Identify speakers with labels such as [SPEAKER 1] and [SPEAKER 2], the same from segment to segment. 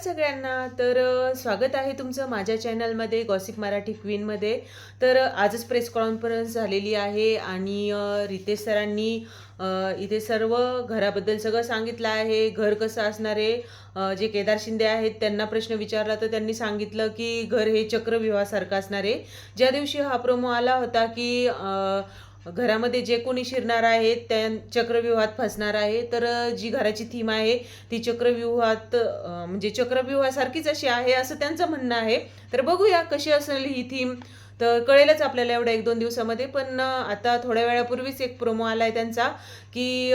[SPEAKER 1] सगळ्यांना. तर स्वागत आहे तुमचं माझ्या चॅनलमध्ये गॉसिप मराठी क्वीनमध्ये. तर आजच प्रेस कॉन्फरन्स झालेली आहे आणि रितेश सरांनी इथे सर्व घराबद्दल सगळं सांगितलं आहे. घर कसं असणार आहे? जे केदार शिंदे आहेत त्यांना प्रश्न विचारला तर त्यांनी सांगितलं की घर हे चक्रविवाहासारखं असणार आहे. ज्या दिवशी हा प्रोमो आला होता की घरामध्ये जे कोणी शिरणार आहे त्या चक्रव्यूहात फसणार आहे तर जी घराची थीम आहे ती चक्रव्यूहात म्हणजे चक्रव्यूहासारखीच अशी आहे असं त्यांचं म्हणणं आहे. तर बघूया कशी असेल ही थीम तर कळेलच आपल्याला एवढ्या एक दोन दिवसामध्ये पण आता थोड्या वेळापूर्वीच एक प्रोमो आला आहे त्यांचा की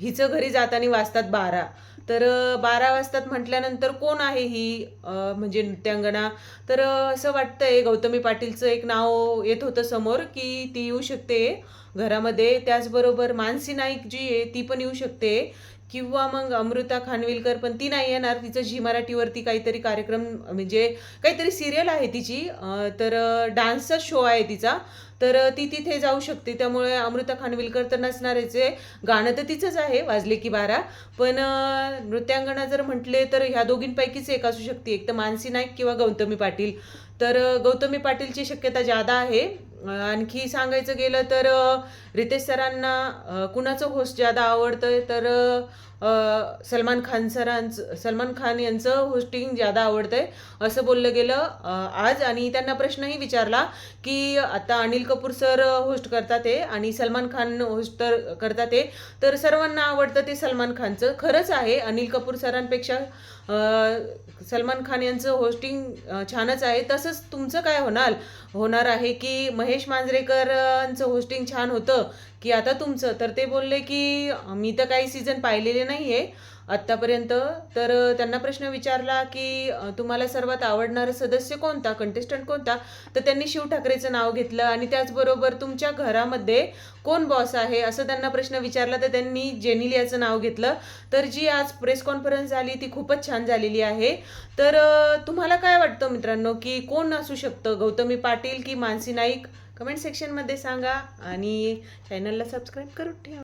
[SPEAKER 1] हिचं घरी जाताना वाजतात बारा. तर बारा वाजतात म्हटल्यानंतर कोण आहे ही म्हणजे नृत्यांगना तर असं वाटतंय गौतमी पाटीलचं एक नाव येत होतं समोर की ती येऊ शकते घरामध्ये. त्याचबरोबर मानसी नाईक जी आहे ती पण येऊ शकते. किंवा मग अमृता खानविलकर पण ती नाही येणार. तिचं झी मराठीवरती काहीतरी कार्यक्रम म्हणजे काहीतरी सिरियल आहे तिची. तर डान्सचा शो आहे तिचा. तर ती तिथे जाऊ शकते. त्यामुळे अमृता खानविलकर तर नसणारच आहे. गाणं तर तिचंच आहे वाजले की बारा. पण नृत्यांगणा नृत्यांगना जर म्हटले तर ह्या दोघींपैकीच एक असू शकते. एक तर मानसी नाईक किंवा गौतमी पाटील. तर गौतमी पाटीलची शक्यता जादा आहे. आणखी सांगायचं गेलं तर रितेश सरांना कुणाचं होस्ट ज्यादा आवडतं तर सलमान खान सरांचं सलमान खान यांचं होस्टिंग जादा आवडतंय असं बोललं गेलं. आज आणि त्यांना प्रश्नही विचारला की आता अनिल कपूर सर होस्ट करतात आहे आणि सलमान खान होस्ट तर करतात ते तर सर्वांना आवडतं ते सलमान खानचं. खरंच आहे अनिल कपूर सरांपेक्षा सलमान खान यांचं होस्टिंग छानच आहे. तसंच तुमचं काय होणार? होणार आहे की महेश मांजरेकरांचं होस्टिंग छान होतं की आता तुमचं? तर ते बोलले की मी तर काही सीझन पाहिलेले नाही आहे आत्तापर्यंत तर त्यांना प्रश्न विचारला की तुम्हाला सर्वात आवडणारा सदस्य कोणता? कंटेस्टंट कोणता? तर त्यांनी शिव ठाकरेचं नाव घेतलं आणि त्याचबरोबर तुमच्या घरामध्ये कोण बॉस आहे? असं त्यांना प्रश्न विचारला तर त्यांनी जेनिलियाचं नाव घेतलं. तर जी आज प्रेस कॉन्फरन्स झाली ती खूपच छान झालेली आहे. तर तुम्हाला काय वाटतं मित्रांनो की कोण असू शकतं? गौतमी पाटील की मानसी नाईक? कमेंट सेक्शनमध्ये सांगा आणि चॅनलला सबस्क्राईब करून ठेवा.